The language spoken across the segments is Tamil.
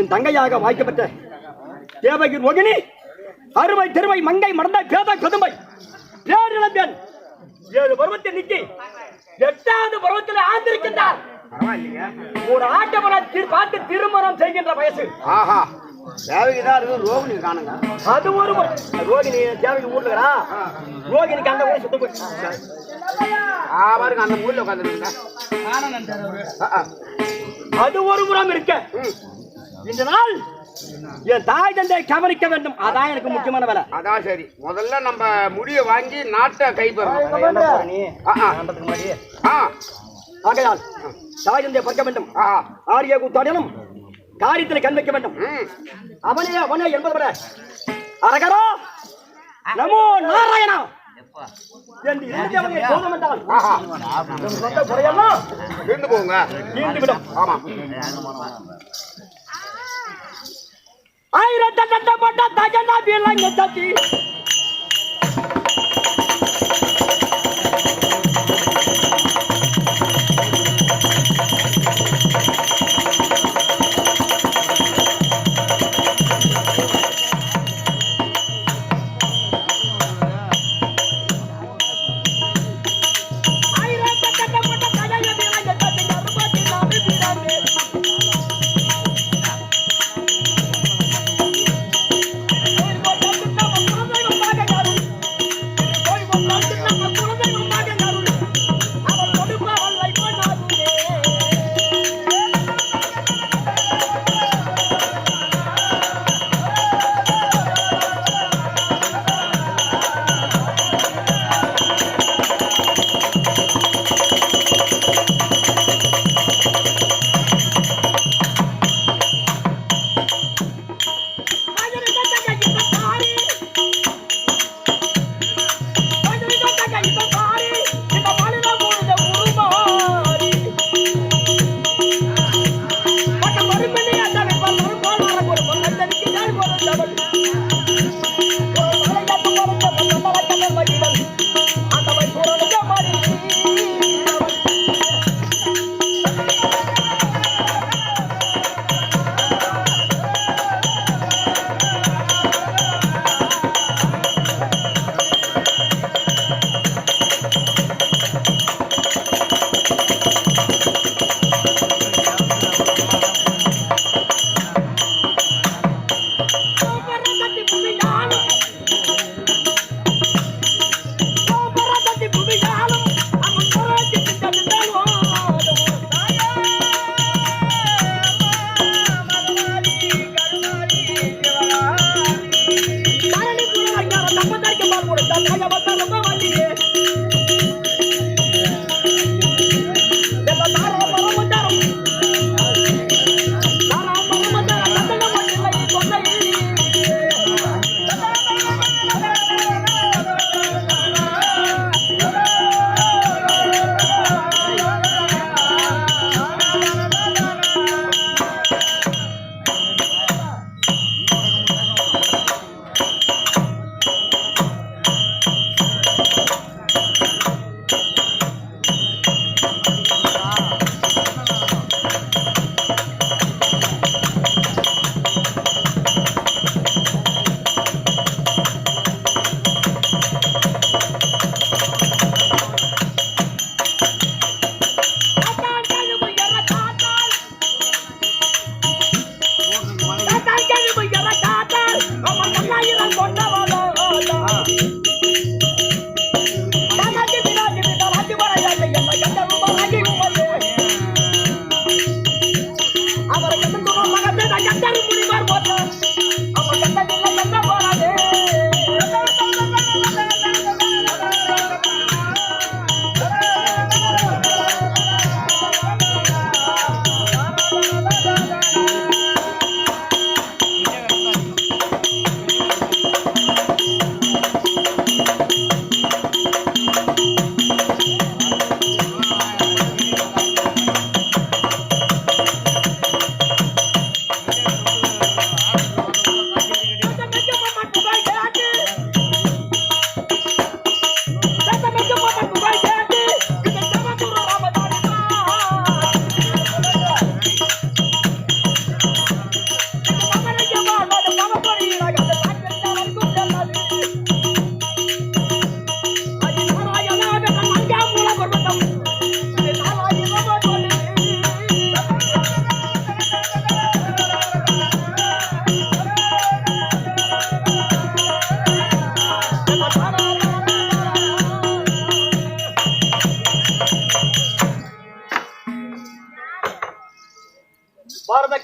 என் தங்கையாக வாய்க்கப்பட்ட தேவகி ரோகிணி அருமை திருமை மங்கை மறந்த பேத கதுமை பேரிழந்தேன் ஏழு பருவத்தில் நிக்கி எட்டாவது பருவத்தில் ஆந்திருக்கின்றார். ஒரு ஆட்டமன பார்த்து திருமணம் செய்கின்ற வயசு. ஆஹா தேவைக்குதான் இருக்கு ரோகிணி காணுங்க. அது ஒரு. ரோகிணி தேவகி ஊர்லடா ரோகிணிக்கு அந்த ஊர் சுத்த போய். ஆ பாருங்க அந்த மூலையில் உட்காந்துருக்குங்க அது ஒரு புறம் இருக்க. இந்த நாள் என் தாய் தந்தை கவனிக்க வேண்டும். அதான் எனக்கு முக்கியமான வேலை. அதான் சரி. முதல்ல நம்ம முடிய வாங்கி நாட்டை ஆ ஆகையால் தாய் தந்தையை பார்க்க வேண்டும். ஆ ஆரிய கூத்தாடினும் காரியத்தில் கண் வைக்க வேண்டும். அவனே அவனே என்பது விட அரகரா நமோ நாராயணா. இருந்து போங்க. தீர்ந்துவிடும் ஆமா. आई रद्दा दड्डा बड्डा दाजना बिलांग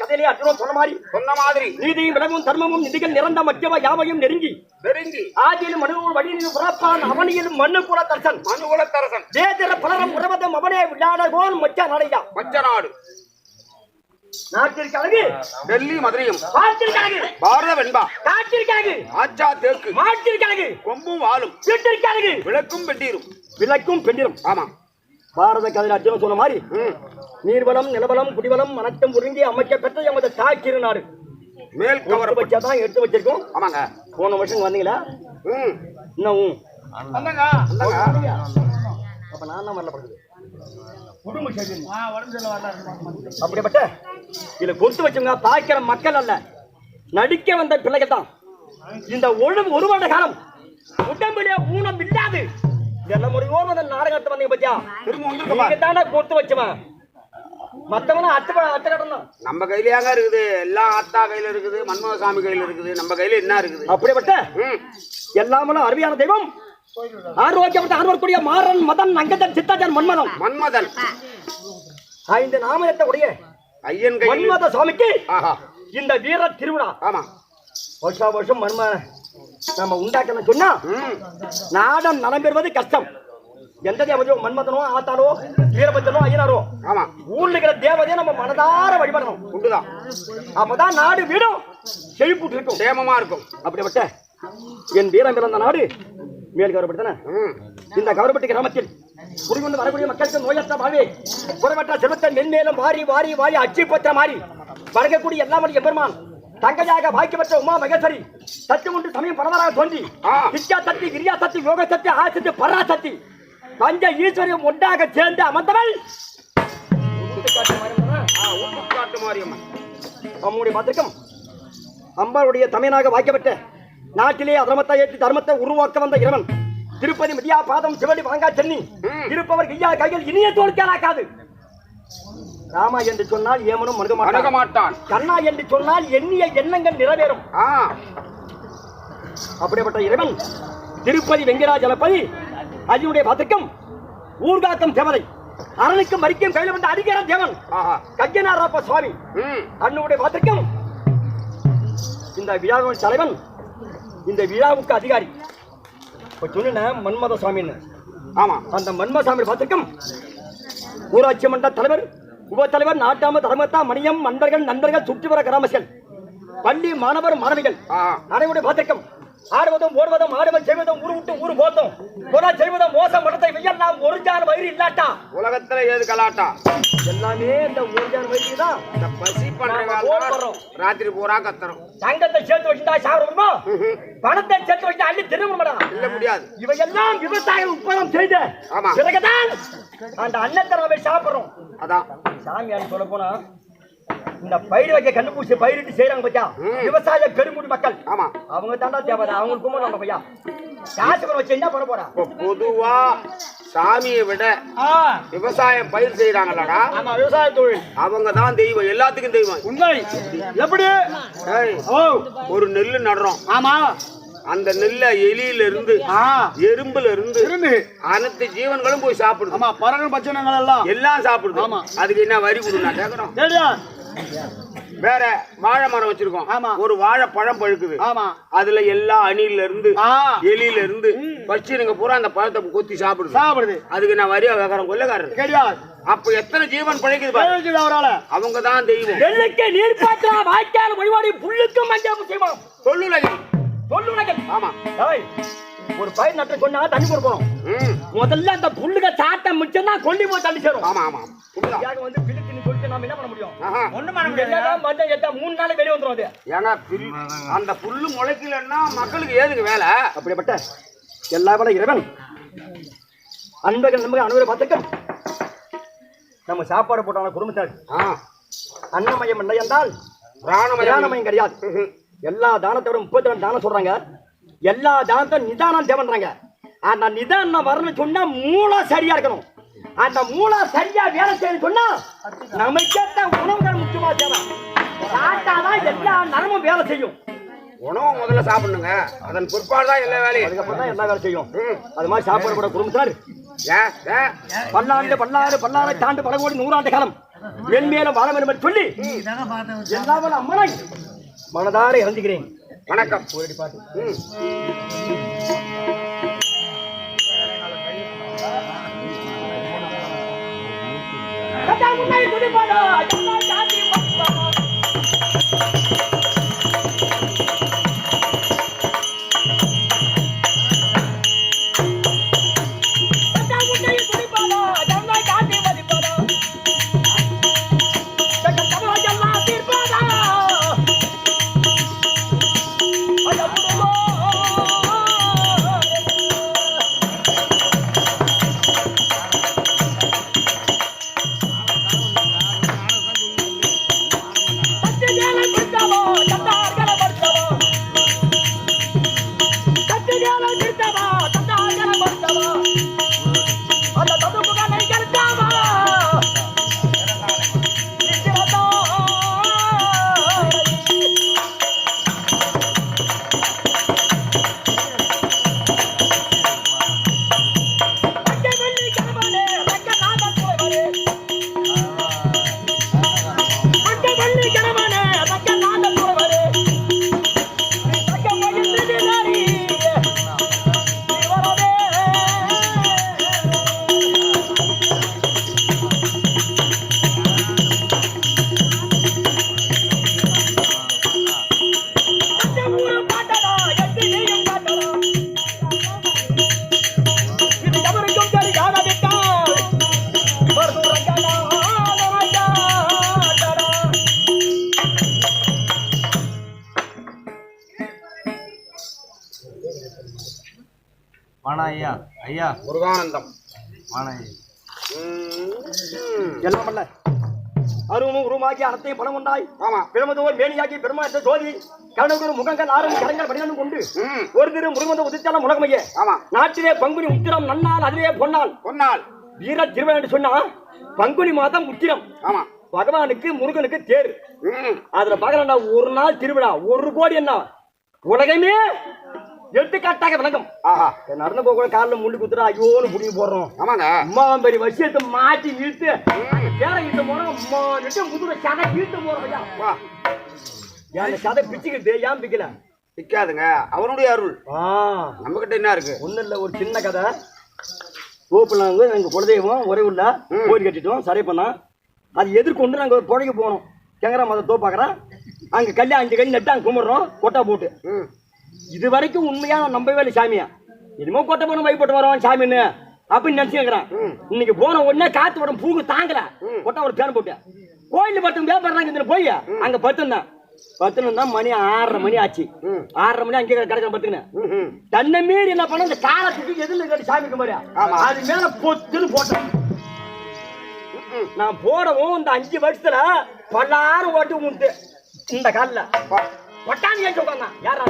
கதையிலே அர்ஜுனன் சொன்ன மாதிரி சொன்ன மாதிரி. நீதியும் விளவும் தர்மமும் நிதிகள் நிறந்த மக்கியவ யாவையும் நெருங்கி நெருங்கி. ஆதியிலும் மனுவும் வழியிலும் புறப்பான் அவனியிலும் மண்ணு கூட தர்சன் மனுகுலத்தரசன். வேதிர பலரும் உறவதம் அவனே விளையாட போல் மச்ச நடையா. மச்ச நாடு டெல்லி மதுரையும். பாட்டிற்கு அழகு பாரத வெண்பா. காட்டிற்கு அழகு ஆச்சா தேக்கு. மாட்டிற்கு அழகு கொம்பும் வாளும். வீட்டிற்கு அழகு விளக்கும் வெட்டீரும் விளக்கும் பெண்டிரும் ஆமா பாரத கதையில் அர்ஜுனன் சொன்ன மாதிரி ம். நீர்வளம் நிலவளம் குடிவளம் அனைத்தும் ஒருங்கி அமைக்க பெற்ற எமது தாய் திருநாடு மேல் கவரம் வச்சாதான் எடுத்து வச்சிருக்கோம். ஆமாங்க. போன வருஷம் வந்தீங்களா? ம். இன்னும் அப்ப நான் தான் வரல படுது அப்படிப்பட்ட இதுல கொடுத்து வச்சவங்க பார்க்கிற மக்கள் அல்ல. நடிக்க வந்த பிள்ளைகள் தான். இந்த ஒழு ஒரு வருட காலம் உடம்பிலே ஊனம் இல்லாது என்ன முறையோடு அந்த நாடகத்தை வந்தீங்க பத்தியா திரும்ப வந்திருக்க தானே கொடுத்து வச்சவன் மத்தவன அத்தை அத்தை கட்டணும் நம்ம கையிலயாங்க இருக்குது எல்லாம் ஆத்தா கையில இருக்குது மன்மோகசாமி கையில இருக்குது நம்ம கையில என்ன இருக்குது அப்படிப்பட்ட ம் எல்லாமலும் அருமையான தெய்வம் ஆரோக்கியப்பட்ட ஆர்வக்கூடிய மாறன் மதன் அங்கதன் சித்தாஜன் மன்மதன் மன்மதன் ஐந்து நாமயத்தை உடைய ஐயன் கையில் மன்மத சுவாமிக்கு ஆஹா இந்த வீர திருவிழா ஆமா வருஷா வருஷம் மர்ம நம்ம உண்டாக்கணும் சொன்னா நாடம் நலம் பெறுவது கஷ்டம். எந்த தேவதையோ மன்மதனோ ஆத்தாளோ வீரபத்திரனோ ஐயனாரோ ஆமா. ஊர்ல இருக்கிற தேவதையை நம்ம மனதார வழிபடணும். உண்டுதான். அப்பதான் நாடு வீடும் செழிப்புட்டு இருக்கும். சேமமா இருக்கும். அப்படிப்பட்ட என் வீரம் பிறந்த நாடு மேல் கவரப்பட்டுதானே ம். இந்த கவரப்பட்டு கிராமத்தில் குடிகொண்டு வரக்கூடிய மக்களுக்கு நோயற்ற வாழ்வே குறைவற்ற செல்வத்தை மென்மேலும் வாரி வாரி வாரி அச்சு பற்ற மாறி வழங்கக்கூடிய எல்லா மணி எம்பெருமான் தங்கையாக பாக்கியப்பட்ட உமா மகேஸ்வரி சத்து உண்டு சமயம் பரவராக தோன்றி. வித்யா சக்தி கிரியா சக்தி யோக சக்தி ஆசக்தி பராசக்தி பஞ்ச ஈஸ்வரியம் ஒன்றாக சேர்ந்து அமர்ந்தவள். நம்முடைய பத்திரிக்கம் அம்பாளுடைய தமையனாக வாய்க்கப்பட்ட நாட்டிலே அதர்மத்தை ஏற்றி தர்மத்தை உருவாக்க வந்த இறைவன். திருப்பதி மதியா பாதம் சிவடி வாங்கா சென்னி. ம். இருப்பவர் ஐயா கையில் இனிய தோல்கேளாக்காது ராமா என்று சொன்னால் ஏமனும் அணுக மாட்டான் கண்ணா என்று சொன்னால் எண்ணிய எண்ணங்கள் நிறைவேறும். அப்படிப்பட்ட இறைவன் திருப்பதி வெங்கடாஜலபதி அதனுடைய பத்திரிக்கம் ஊர்காக்கம் தேவதை அரணுக்கும் மறிக்கும் கையில் வந்த அதிகார தேவன் ஆஹா. கஜ்ஜனாரப்ப சுவாமி ம். அன்னுடைய பத்திரிக்கம். இந்த விழாவின் தலைவன் இந்த விழாவுக்கு அதிகாரி. இப்ப சொன்ன மன்மத சுவாமின்னு ஆமா. அந்த மன்மத சுவாமி பத்திரிக்கம் ஊராட்சி மன்ற தலைவர் உப தலைவர் நாட்டாம தர்மத்தா மணியம் நண்பர்கள் நண்பர்கள் சுற்றி வர கிராமங்கள் பள்ளி மாணவர் மாணவிகள். அனைவருடைய பத்திரிக்கம் ஆடுவதும் ஓடுவதும் ஆடுவதும் செய்வதும் ஊரு விட்டு ஊரு போத்தும் கொலை செய்வதும் மோசம் மடத்தை வெய்யல் நாம் ஒரு ஜான் வயிறு இல்லாட்டா? உலகத்துல ஏது கலாட்டா? எல்லாமே இந்த ஒரு ஜான் வயிறு தான். இந்த பசி வர்றோம். ராத்திரி பூரா கத்துறோம். தங்கத்தை சேர்த்து வச்சுட்டா சாப்பிடணுமா பணத்தை சேர்த்து வச்சு அள்ளி திரும்பணுமாடா இல்ல முடியாது. இவையெல்லாம் விவசாயம் உற்பத்தம் செய்த ஆமா. பிறகுதான் அந்த அன்னத்தரவை போய் சாப்பிடுறோம். அதான். சாமியார் சொல்ல போனா இந்த பயிர் வைக்க கண்டுபிடிச்சு பயிரிட்டு செய்யறாங்க பத்தியா. விவசாய பெருங்குடி மக்கள். ஆமா. அவங்க தாண்டா தேவை அவங்களுக்கும் நம்ம பையா? காசு வச்சு என்ன பண்ண போறா? பொதுவா சாமியை விட விவசாயம் பயிர் செய்யறாங்கல்லடா ஆமா விவசாய தொழில். அவங்க தான் தெய்வம் எல்லாத்துக்கும் தெய்வம். உண்மை. எப்படி? ஒரு நெல்லு நடுறோம். ஆமா. அந்த நெல்ல எலியில இருந்து எறும்புல இருந்து. அனைத்து ஜீவன்களும் போய் சாப்பிடுது. ஆமா பறவை பச்சனங்கள் எல்லாம். எல்லாம் சாப்பிடுது. அதுக்கு என்ன வரி கொடு நான் கேக்குறோம் வேற வாழை மரம் வச்சிருக்கோம். ஆமா. ஒரு வாழை பழம் பழுக்குது. ஆமா. அதுல எல்லா அணில இருந்து எலியில இருந்து பச்சிருங்க பூரா அந்த பழத்தை கொத்தி சாப்பிடுது. சாப்பிடுது. அதுக்கு நான் வரியா கேக்குறேன் கொள்ளக்காரர். கிடையாது அப்ப எத்தனை ஜீவன் பழைக்குது அவரால. அவங்க தான் தெய்வம். நெல்லுக்கு நீர் பாய்ச்சா வாய்க்கால் வழிபாடு புல்லுக்கும் மஞ்சள் முக்கியமாம் சொல்லுலகி சொல்லுங்க ஆமா. ஒரு பயிர் நட்டு சொன்னா தண்ணி கொடுக்கணும். முதல்ல அந்த புல்லுக சாட்டை மிச்சம் தான் கொல்லி போய் தண்ணி சேரும். ஆமா ஆமா வந்து நாம என்ன பண்ண முடியும்? ஆஹா. ஒண்ணும் பண்ண முடியாது. மஞ்சள் எட்டா மூணு நாள் வெளியே வந்துரும் அது. ஏன்னா பில்- அந்த புல்லு முளைக்கலன்னா மக்களுக்கு ஏதுங்க வேலை? அப்படிப்பட்ட எல்லா விட இறைவன் அன்பர்கள் நம்பர்கள் அனைவரும் பார்த்துக்க. நம்ம சாப்பாடு போட்டான குடும்பத்தார். அன்னமயம் இல்லை என்றால் பிராணமயம். கிடையாது. எல்லா தானத்தோட முப்பத்தி ரெண்டு தானம் சொல்றாங்க. எல்லா தானத்தை நிதானம் தேவன்றாங்க. அந்த நிதானம் வரணும்னு சொன்னா மூளை சரியா இருக்கணும். அந்த மூளை சரியா வேலை செய்யணும் சொன்னா நமக்கேற்ற உணவுகள் முக்கியமா தேவை சாப்பிட்டாதான் எல்லா நரமும் வேலை செய்யும். உணவு முதல்ல சாப்பிடணுங்க. அதன் பிற்பாடு தான் எல்லா வேலையும். அதுக்கப்புறம் தான் எல்லா வேலை செய்யும். அது மாதிரி சாப்பாடு கூட குடும்பத்தார் பல்லாண்டு பல்லாறு பல்லாறு தாண்டு பல கோடி நூறாண்டு காலம் மென்மேலும் வேண்டும் என்று சொல்லி எல்லாவல்ல அம்மனை மனதார இறந்துகிறேன் வணக்கம். ம். கட்டா முன்னாடி வாணா ஐயா. ஐயா முருகானந்தம். வாணா ஐயா. எல்லாம் பண்ணல? அருவமும் உருமாக்கி அறத்தையும் பணம் உண்டாய். ஆமா பிரமதோர் மேனியாக்கி பெருமாற்ற ஜோதி. கருணகுரு முகங்கள் ஆறும் கரங்கள் மணிகளும் கொண்டு. ஒரு திரு முருகந்த உதித்தாலும் உலகமையே. ஆமா. நாட்டிலே பங்குனி உத்திரம் நன்னாள் அதிலே பொன்னாள் பொன்னால். வீர திருவன் என்று சொன்னா பங்குனி மாதம் உத்திரம். ஆமா. பகவானுக்கு முருகனுக்கு தேர். ம். அதுல பாக்கலன்னா ஒரு நாள் திருவிழா ஒரு கோடி என்ன? உலகமே எடுத்துக்காட்டாக விளங்கும். ஆஹா. நடந்து போக காலில் முள்ளி குத்துறா ஐயோன்னு புடிங்கி போடுறோம். ஆமாங்க. அம்மா பெரிய விஷயத்தை மாட்டி இழுத்து வேற இழுத்து போறோம் அம்மா நிட்டு முதுகுல சதை இழுத்து போறோம் ஐயா. ஏன் சதை பிச்சுக்கிட்டு ஏன் பிக்கல? நிக்காதுங்க அவனுடைய அருள். ஆ. நம்ம கிட்ட என்ன இருக்கு? ஒண்ணும் இல்ல ஒரு சின்ன கதை. கோப்புலாங்க எங்க குலதெய்வம் ஒரே உள்ள கோயில் கட்டிட்டோம் சரி பண்ணோம் அது எதிர்கொண்டு நாங்க ஒரு புழைக்க போனோம். கேங்கரா மத தோப்பாக்குறோம் அங்க கல்லு அஞ்சு கல்லு நட்டு அங்க கும்பிடுறோம். கொட்டா போட்டு. இது வரைக்கும் உண்மையா நான் நம்பவே இல்லை சாமியா. என்னமோ கொட்டை போன வைப்பட்டு வரோம் சாமின்னு. அப்படின்னு நினைச்சுக்கிறேன். இன்னைக்கு போன உடனே காத்து வரும் பூகு தாங்கல. கொட்டை ஒரு பேன் போட்டு. கோயில் பட்டம் வியாபாரம் இந்த போய். அங்க பத்துனேன் பத்துனா மணி ஆறரை மணி ஆச்சு. ஆறரை மணி அங்கே கிடக்க பத்துக்கினேன். தன்னை மீறி என்ன பண்ண இந்த காலத்துக்கு எதிரில் கட்டி சாமி கும்பிடு ஆமா. அது மேல பொத்துன்னு போட்டேன். நான் போடவும் இந்த அஞ்சு வருஷத்துல பல்லாயிரம் ஓட்டு உண்டு. இந்த காலில். ஒட்டாந்து ஏன் உட்காந்தான் யாரா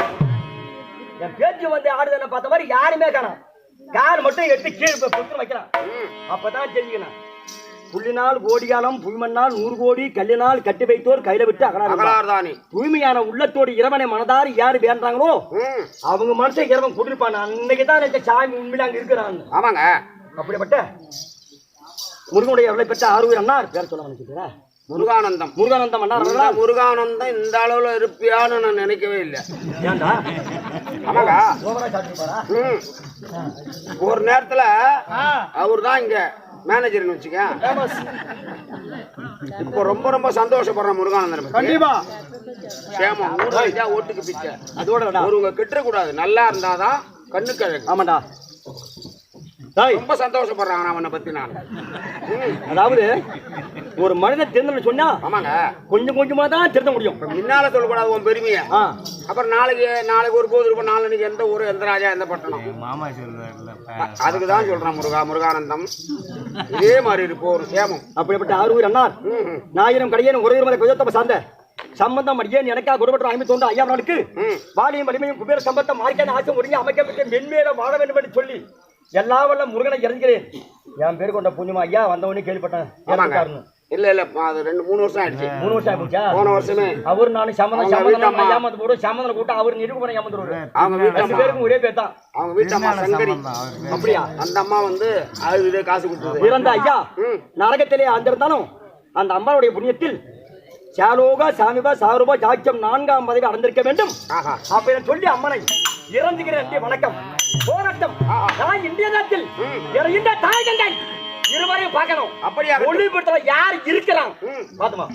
என் பேச்சு வந்து ஆடுதலை பார்த்த மாதிரி யாருமே காணோம். கால் மட்டும் எடுத்து கீழே பொத்து வைக்கிறான். அப்பதான் தெரிஞ்சுக்கணும் புள்ளினால் கோடிகாலம் புய்மண்ணால் நூறு கோடி கல்லினால் கட்டி வைத்தோர் கையில விட்டு அகலார் தூய்மையான உள்ளத்தோடு இறைவனை மனதாரி யாரு வேண்டாங்களோ. அவங்க மனசை இறைவன் கொடுப்பான் அன்னைக்கு தான் இந்த சாமி உண்மையில அங்க இருக்கிறான். ஆமாங்க. அப்படிப்பட்ட முருகனுடைய எவ்வளவு பெற்ற அண்ணார் பேர் சொல்ல நினைக்கிறேன் முருகானந்தம். முருகானந்தம் அவர்களா? முருகானந்தம் இந்த அளவுல இருப்பியான்னு நான் நினைக்கவே இல்லை. சாப்பிட்டுப்பாரா ம். ஒரு நேரத்துல அவர் தான் இங்க மேனேஜர்னு வச்சுக்க. இப்போ ரொம்ப ரொம்ப சந்தோஷப்படுறேன் முருகானந்தன். கண்டிப்பா. சேமம் ஊர் ஓட்டுக்கு பிச்சை. அதோடடா ஒருவங்க கிட்டக்கூடாது நல்லா இருந்தாதான் கண்ணுக்கு ஆமாண்டா ரொம்ப சந்தோஷப்படுறாங்க அவனை பத்தி நான். அதாவது ஒரு மனிதன் திருந்தன்னு சொன்னா ஆமாங்க. கொஞ்சம் கொஞ்சமா தான் திருந்த முடியும். முன்னால சொல்லக்கூடாது உன் பெருமைய. அப்புறம் நாளைக்கு நாளைக்கு ஒரு போது இருப்போம் நாளைக்கு எந்த ஊர் எந்த ராஜா எந்த பட்டணம்? மாமா சொல்லுவார்ல அதுக்கு தான் சொல்றேன் முருகா முருகானந்தம். இதே மாதிரி இருப்போம் ஒரு சேமம். அப்படிப்பட்ட ம், ம். நாயிரம் கடையேன் ஒரே மலை குஜத்தப்ப சார்ந்த சம்பந்தம் அடியேன் எனக்கா குருபற்ற ஐம்பத்தி ஒன்று ஐயா நாளுக்கு ம். வாலியும் வலிமையும் குபேர சம்பத்தம் மார்க்கான ஆசை ஒருங்கி அமைக்கப்பட்டு மென்மேல வாழ வேண்டும் என்று சொல்லி எல்லா வல்ல முருகனை இறங்குகிறேன் என் பேர் கொண்ட புண்ணியமா? ஐயா வந்தவொடனே கேள்விப்பட்டேன். இல்ல இல்ல அது ரெண்டு மூணு வருஷம் ஆயிடுச்சு. மூணு வருஷம் ஆயிடுச்சா போன வருஷமே. அவர் நானும் சம்மந்தம் அவங்க சம்மந்தம் வீட்டம்மா. ஏமாந்து போடும் சம்மந்தம் கூட்டம் அவர் நிரூபணம் ஏமாந்துருவாரு? அவங்க ரெண்டு வீட்டம்மா பேருக்கும் ஒரே பேர் தான் அவங்க வீட்டம்மா சங்கரி. அப்படியா? அந்த அம்மா வந்து அது இதே காசு கொடுத்தது. இறந்த ஐயா. நரகத்திலே அந்த இருந்தாலும் அந்த அம்பாளுடைய புண்ணியத்தில் சாலோக சாமிபா சாருபா ஜாக்கியம் நான்காம் பதவி அடைந்திருக்க வேண்டும். ஆஹா. அப்ப சொல்லி அம்மனை இறந்துகிறேன் வணக்கம். போராட்டம். நான் இந்திய நாட்டில் இந்த தாய் தந்தை இருவரையும் பார்க்கணும். அப்படியா ஒளிபுரத்துல யார் இருக்கலாம். பாத்துமா